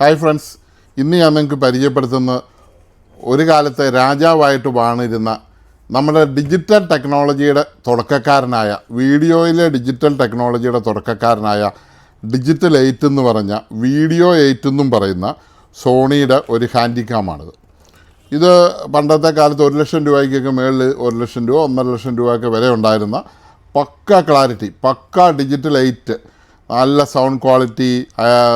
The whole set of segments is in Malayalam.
ഹായ് ഫ്രണ്ട്സ് ഇന്ന് ഞാൻ നിങ്ങൾക്ക് പരിചയപ്പെടുത്തുന്ന ഒരു കാലത്തെ രാജാവായിട്ട് വാണിരുന്ന നമ്മുടെ ഡിജിറ്റൽ ടെക്നോളജിയുടെ തുടക്കക്കാരനായ വീഡിയോയിലെ ഡിജിറ്റൽ ടെക്നോളജിയുടെ തുടക്കക്കാരനായ ഡിജിറ്റൽ എയ്റ്റ് എന്ന് പറഞ്ഞ വീഡിയോ എയ്റ്റ് എന്നും പറയുന്ന സോണിയുടെ ഒരു ഹാൻഡിക്കാമാണിത്. ഇത് പണ്ടത്തെ കാലത്ത് ഒരു ലക്ഷം രൂപയ്ക്കൊക്കെ മേളിൽ ഒരു ലക്ഷം രൂപ ഒന്നര ലക്ഷം രൂപയൊക്കെ വരെ ഉണ്ടായിരുന്ന pucca clarity pucca digital eight നല്ല സൗണ്ട് ക്വാളിറ്റി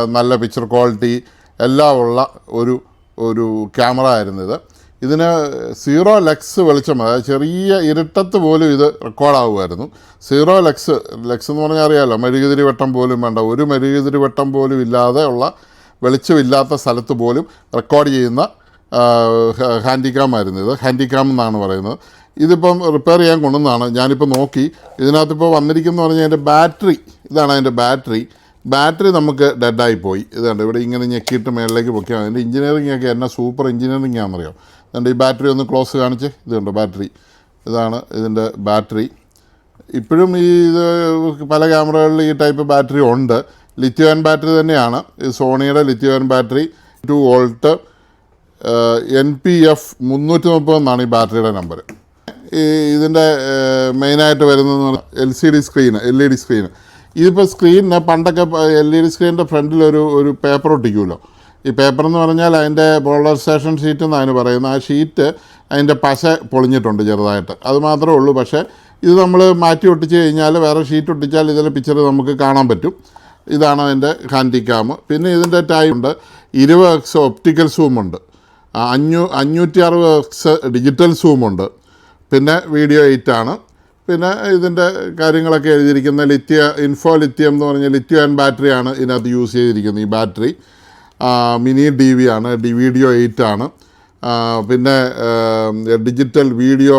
നല്ല പിക്ചർ ക്വാളിറ്റി എല്ലാം ഉള്ള ഒരു ഒരു ക്യാമറ ആയിരുന്നു ഇത് ഇതിന് സീറോ ലെക്സ് വെളിച്ചം അതായത് ചെറിയ ഇരുട്ടത്ത് പോലും ഇത് റെക്കോർഡാവുമായിരുന്നു സീറോ ലെക്സ് ലെക്സ് എന്ന് പറഞ്ഞാൽ അറിയാമല്ലോ മെഴുകുതിരി വെട്ടം പോലും വേണ്ട ഒരു മെഴുകുതിരി വെട്ടം പോലും ഇല്ലാതെ ഉള്ള വെളിച്ചമില്ലാത്ത സ്ഥലത്ത് പോലും റെക്കോർഡ് ചെയ്യുന്ന ഹാൻഡിക്യാം ആയിരുന്നു ഇത്. ഹാൻഡിക്യാം എന്നാണ് പറയുന്നത്. ഇതിപ്പം റിപ്പയർ ചെയ്യാൻ കൊണ്ടുവന്നതാണ്. ഞാനിപ്പോൾ നോക്കി. ഇതിനകത്തിപ്പോൾ വന്നിരിക്കുന്നു പറഞ്ഞാൽ അതിന്റെ ബാറ്ററി ഇതാണ് അതിന്റെ ബാറ്ററി ബാറ്ററി നമുക്ക് ഡെഡായി പോയി. ഇതുണ്ട് ഇവിടെ ഇങ്ങനെ ഞെക്കിയിട്ട് മേളിലേക്ക് പൊക്കിയാൽ അതിന്റെ എഞ്ചിനീയറിംഗ് ഒക്കെ എന്നാ സൂപ്പർ എഞ്ചിനീയറിംഗ് ആണെന്നറിയാം? അതുകൊണ്ട് ഈ ബാറ്ററി ഒന്ന് ക്ലോസ് കാണിച്ച്? ഇതുണ്ട് ബാറ്ററി ഇതാണ് ഇതിന്റെ ബാറ്ററി ഇപ്പോഴും ഈ ഇത് പല ക്യാമറകളിൽ ഈ ടൈപ്പ് ബാറ്ററി ഉണ്ട്. ലിത്യോൻ ബാറ്ററി തന്നെയാണ്. സോണിയുടെ lithium ion battery two volt N P F മുന്നൂറ്റി മുപ്പത് എന്നാണ് ഈ ബാറ്ററിയുടെ നമ്പർ ഈ ഇതിന്റെ മെയിനായിട്ട് വരുന്നതെന്ന് പറഞ്ഞാൽ L C D screen L E D screen ഇതിപ്പോൾ സ്ക്രീനിന് പണ്ടൊക്കെ എൽ ഇ ഡി സ്ക്രീനിന്റെ ഫ്രണ്ടിൽ ഒരു ഒരു പേപ്പർ ഒട്ടിക്കുമല്ലോ ഈ പേപ്പർ എന്ന് പറഞ്ഞാൽ അതിന്റെ പോളറൈസേഷൻ ഷീറ്റ് എന്ന് അതിന് പറയുന്നത്. ആ ഷീറ്റ് അതിന്റെ പശ പൊളിഞ്ഞിട്ടുണ്ട് ചെറുതായിട്ട്. അത് മാത്രമേ ഉള്ളൂ. പക്ഷേ ഇത് നമ്മൾ മാറ്റി ഒട്ടിച്ച് കഴിഞ്ഞാൽ വേറെ ഷീറ്റ് ഒട്ടിച്ചാൽ ഇതിലെ പിക്ചർ നമുക്ക് കാണാൻ പറ്റും. ഇതാണ് അതിന്റെ ഹാൻഡിക്യാം. പിന്നെ ഇതിന്റെ ടൈം ഉണ്ട്. ഇരുപത് എക്സ് ഒപ്റ്റിക്കൽ സൂമുണ്ട് അഞ്ഞൂ അഞ്ഞൂറ്റി അറുപത് എക്സ് ഡിജിറ്റൽ സൂമുണ്ട് പിന്നെ വീഡിയോ എയ്റ്റ് ആണ്. പിന്നെ ഇതിന്റെ കാര്യങ്ങളൊക്കെ എഴുതിയിരിക്കുന്ന ലിത്യ ഇൻഫോ ലിത്യം എന്ന് പറഞ്ഞ ലിത്യം ബാറ്ററിയാണ് ഇതിനകത്ത് യൂസ് ചെയ്തിരിക്കുന്നത് ഈ ബാറ്ററി മിനി ഡി വി ആണ് ഡി വീഡിയോ എയ്റ്റ് ആണ്. പിന്നെ ഡിജിറ്റൽ വീഡിയോ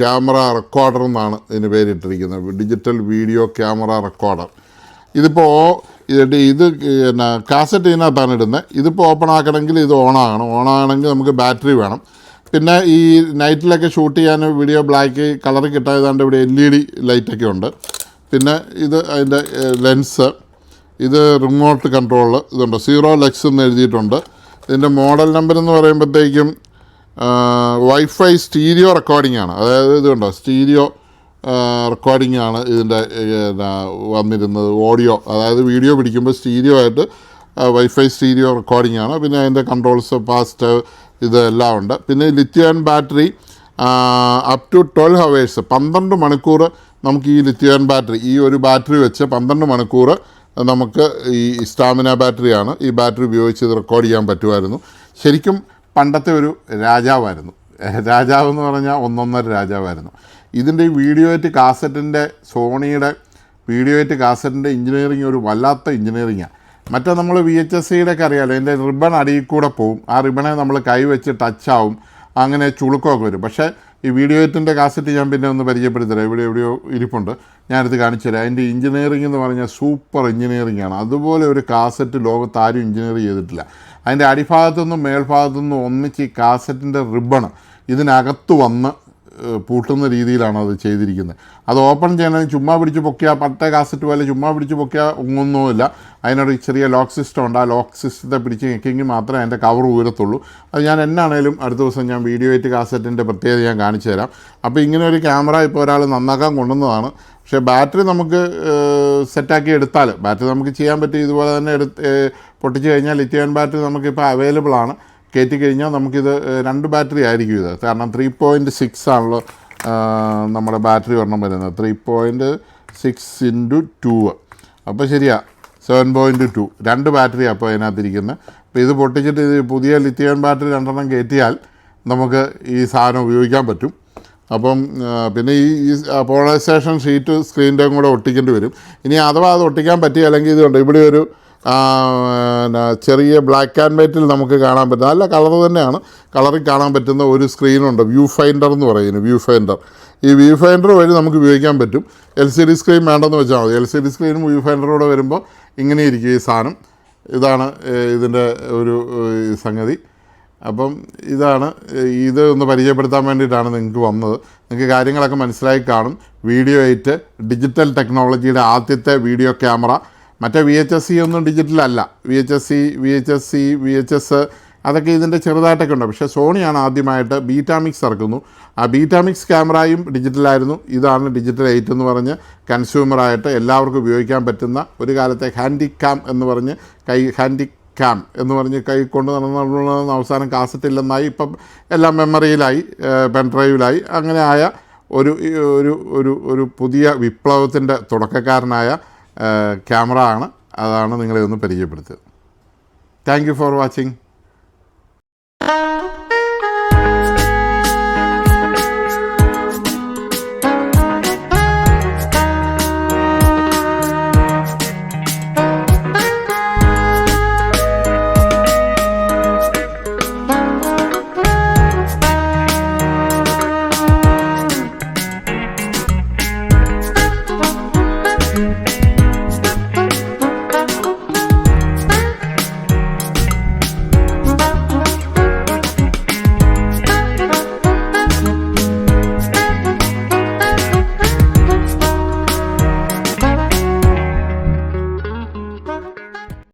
ക്യാമറ റെക്കോർഡർ എന്നാണ് ഇതിന് പേരിട്ടിരിക്കുന്നത്. ഡിജിറ്റൽ വീഡിയോ ക്യാമറ റെക്കോർഡർ ഇതിപ്പോൾ ഇത് ഇത് പിന്നെ കാസറ്റ് ഇതിനകത്താണ് ഇടുന്നത്. ഇതിപ്പോൾ ഓപ്പൺ ആക്കണമെങ്കിൽ ഇത് ഓണാകണം ഓണാകണമെങ്കിൽ നമുക്ക് ബാറ്ററി വേണം. പിന്നെ ഈ നൈറ്റിലൊക്കെ ഷൂട്ട് ചെയ്യാൻ വീഡിയോ ബ്ലാക്ക് കളർ കിട്ടാൻ ഏതാണ്ട് ഇവിടെ എൽ ഇ ഡി ലൈറ്റൊക്കെ ഉണ്ട്. പിന്നെ ഇത് അതിന്റെ ലെൻസ് ഇത് റിമോട്ട് കൺട്രോൾ ഇതുണ്ട്. സീറോ ലെക്സ് എന്ന് എഴുതിയിട്ടുണ്ട്. ഇതിന്റെ മോഡൽ നമ്പർ എന്ന് പറയുമ്പോഴത്തേക്കും വൈഫൈ സ്റ്റീരിയോ റെക്കോർഡിംഗ് ആണ്. അതായത് ഇതുണ്ടോ? സ്റ്റീരിയോ റെക്കോർഡിംഗ് ആണ് ഇതിന്റെ വന്നിരുന്നത്. ഓഡിയോ അതായത് വീഡിയോ പിടിക്കുമ്പോൾ സ്റ്റീരിയോ ആയിട്ട് വൈഫൈ സ്റ്റീരിയോ റെക്കോർഡിംഗ് ആണ്. പിന്നെ അതിന്റെ കൺട്രോൾസ് ഫാസ്റ്റ് ഇതെല്ലാം ഉണ്ട്. പിന്നെ lithium ion battery up to twelve hours പന്ത്രണ്ട് മണിക്കൂർ നമുക്ക് ഈ ലിത്യോൺ ബാറ്ററി ഈ ഒരു ബാറ്ററി വെച്ച് പന്ത്രണ്ട് മണിക്കൂർ നമുക്ക് ഈ സ്റ്റാമിന ബാറ്ററിയാണ് ഈ ബാറ്ററി ഉപയോഗിച്ച് ഇത് റെക്കോർഡ് ചെയ്യാൻ പറ്റുമായിരുന്നു. ശരിക്കും പണ്ടത്തെ ഒരു രാജാവായിരുന്നു. രാജാവ് എന്ന് പറഞ്ഞാൽ ഒന്നൊന്നര രാജാവായിരുന്നു. ഇതിന്റെ ഈ വീഡിയോ ആയിട്ട് കാസറ്റിന്റെ സോണിയുടെ വീഡിയോ ആയിട്ട് കാസറ്റിന്റെ എഞ്ചിനീയറിങ് ഒരു വല്ലാത്ത എഞ്ചിനീയറിങ്ങാണ് മറ്റേ നമ്മൾ വി എച്ച് എസ് സിയുടെയൊക്കെ അറിയാമല്ലോ അതിന്റെ റിബൺ അടിയിൽ കൂടെ പോവും. ആ റിബണെ നമ്മൾ കൈ വെച്ച് ടച്ചാവും അങ്ങനെ ചുളുക്കമൊക്കെ വരും. പക്ഷേ ഈ വീഡിയോ എയ്റ്റിന്റെ കാസറ്റ് ഞാൻ പിന്നെ ഒന്ന് പരിചയപ്പെടുത്തരാം. ഇവിടെ എവിടെയോ ഇരിപ്പുണ്ട്. ഞാനിത് കാണിച്ചു തരാം. അതിന്റെ എഞ്ചിനീയറിംഗ് എന്ന് പറഞ്ഞാൽ സൂപ്പർ എഞ്ചിനീയറിംഗ് ആണ്. അതുപോലെ ഒരു കാസറ്റ് ലോകത്ത് ആരും എഞ്ചിനീയർ ചെയ്തിട്ടില്ല. അതിന്റെ അടിഭാഗത്തുനിന്നും മേൽഭാഗത്തുനിന്നും ഒന്നിച്ച് ഈ കാസറ്റിന്റെ റിബൺ ഇതിനകത്ത് വന്ന് പൂട്ടുന്ന രീതിയിലാണ് അത് ചെയ്തിരിക്കുന്നത്. അത് ഓപ്പൺ ചെയ്യണമെങ്കിൽ ചുമ്മാ പിടിച്ച് പൊക്കിയാൽ പട്ട കാസറ്റ് പോലെ ചുമ്മാ പിടിച്ച് പൊക്കിയാൽ ഒന്നുമില്ല അതിനൊരു ചെറിയ ലോക്ക് സിസ്റ്റം ഉണ്ട്. ആ ലോക്ക് സിസ്റ്റത്തെ പിടിച്ച് ഞെക്കിയെങ്കിൽ മാത്രമേ അതിന്റെ കവർ ഉയരത്തുള്ളൂ അത് ഞാൻ എന്നാണേലും അടുത്ത ദിവസം ഞാൻ വീഡിയോ ആയിട്ട് കാസറ്റിന്റെ പ്രത്യേകത ഞാൻ കാണിച്ചു തരാം. അപ്പോൾ ഇങ്ങനെ ഒരു ക്യാമറ ഇപ്പോൾ ഒരാൾ നന്നാക്കാൻ കൊണ്ടുവന്നതാണ്. പക്ഷേ ബാറ്ററി നമുക്ക് സെറ്റാക്കി എടുത്താൽ ബാറ്ററി നമുക്ക് ചെയ്യാൻ പറ്റും ഇതുപോലെ തന്നെ എടുത്ത് പൊട്ടിച്ച് കഴിഞ്ഞാൽ ലിറ്റിയൻ ബാറ്ററി നമുക്കിപ്പോൾ അവൈലബിൾ ആണ്. കയറ്റി കഴിഞ്ഞാൽ നമുക്കിത് രണ്ട് ബാറ്ററി ആയിരിക്കും ഇത്. കാരണം ത്രീ പോയിന്റ് സിക്സ് ആണല്ലോ നമ്മുടെ ബാറ്ററി ഒരെണ്ണം വരുന്നത്. Three point six into two അപ്പോൾ ശരിയാ സെവൻ പോയിന്റ് ടു രണ്ട് ബാറ്ററി അപ്പോൾ അതിനകത്തിരിക്കുന്നത് അപ്പോൾ ഇത് പൊട്ടിച്ചിട്ട് ഇത് പുതിയ ലിത്തിയൻ ബാറ്ററി രണ്ടെണ്ണം കയറ്റിയാൽ നമുക്ക് ഈ സാധനം ഉപയോഗിക്കാൻ പറ്റും. അപ്പം പിന്നെ ഈ ഈ പോളറൈസേഷൻ ഷീറ്റ് സ്ക്രീനിന്റെയും കൂടെ ഒട്ടിക്കേണ്ടി വരും. ഇനി അഥവാ അത് ഒട്ടിക്കാൻ പറ്റിയ അല്ലെങ്കിൽ ഇതുണ്ട്. ഇവിടെ ഒരു ചെറിയ ബ്ലാക്ക് ആൻഡ് വൈറ്റിൽ നമുക്ക് കാണാൻ പറ്റും. നല്ല കളർ തന്നെയാണ്. കളറിൽ കാണാൻ പറ്റുന്ന ഒരു സ്ക്രീനുണ്ട് വ്യൂ ഫൈൻഡർ എന്ന് പറയുന്നത്. വ്യൂ ഫൈൻഡർ ഈ വ്യൂ ഫൈൻഡർ വഴി നമുക്ക് ഉപയോഗിക്കാൻ പറ്റും. എൽ സി ഡി സ്ക്രീൻ വേണ്ടെന്ന് വെച്ചാൽ മതി. എൽ സി ഡി സ്ക്രീനും വ്യൂ ഫൈൻഡറോടെ വരുമ്പോൾ ഇങ്ങനെ ഇരിക്കും ഈ സാധനം. ഇതാണ് ഇതിന്റെ ഒരു സംഗതി. അപ്പം ഇതാണ് ഇത് ഒന്ന് പരിചയപ്പെടുത്താൻ വേണ്ടിയിട്ടാണ് നിങ്ങൾക്ക് വന്നത്. നിങ്ങൾക്ക് കാര്യങ്ങളൊക്കെ മനസ്സിലായി കാണും. വീഡിയോ എയ്റ്റ് ഡിജിറ്റൽ ടെക്നോളജിയുടെ ആദ്യത്തെ വീഡിയോ ക്യാമറ മറ്റേ വി എച്ച് എസ് സി ഒന്നും ഡിജിറ്റലല്ല V H S C V H S C V H S അതൊക്കെ ഇതിന്റെ ചെറുതായിട്ടൊക്കെ ഉണ്ട്. പക്ഷേ സോണിയാണ് ആദ്യമായിട്ട് ബീറ്റാമിക്സ് ഇറക്കുന്നു. ആ ബീറ്റാമിക്സ് ക്യാമറയും ഡിജിറ്റലായിരുന്നു ഇതാണ് ഡിജിറ്റൽ എയ്റ്റ് എന്ന് പറഞ്ഞ് കൺസ്യൂമറായിട്ട് എല്ലാവർക്കും ഉപയോഗിക്കാൻ പറ്റുന്ന ഒരു കാലത്തെ ഹാൻഡി ക്യാം എന്ന് പറഞ്ഞ് കൈ ഹാൻഡി ക്യാം എന്ന് പറഞ്ഞ് കൈ കൊണ്ട് നടന്നുള്ളതെന്ന് അവസാനം കാസറ്റില്ലെന്നായി ഇപ്പം എല്ലാം മെമ്മറിയിലായി പെൻഡ്രൈവിലായി അങ്ങനെ ആയ ഒരു ഒരു ഒരു പുതിയ വിപ്ലവത്തിന്റെ തുടക്കക്കാരനായ ക്യാമറ ആണ്. അതാണ് നിങ്ങളെ ഒന്ന് പരിചയപ്പെടുത്തിയത് താങ്ക് യു ഫോർ വാച്ചിങ്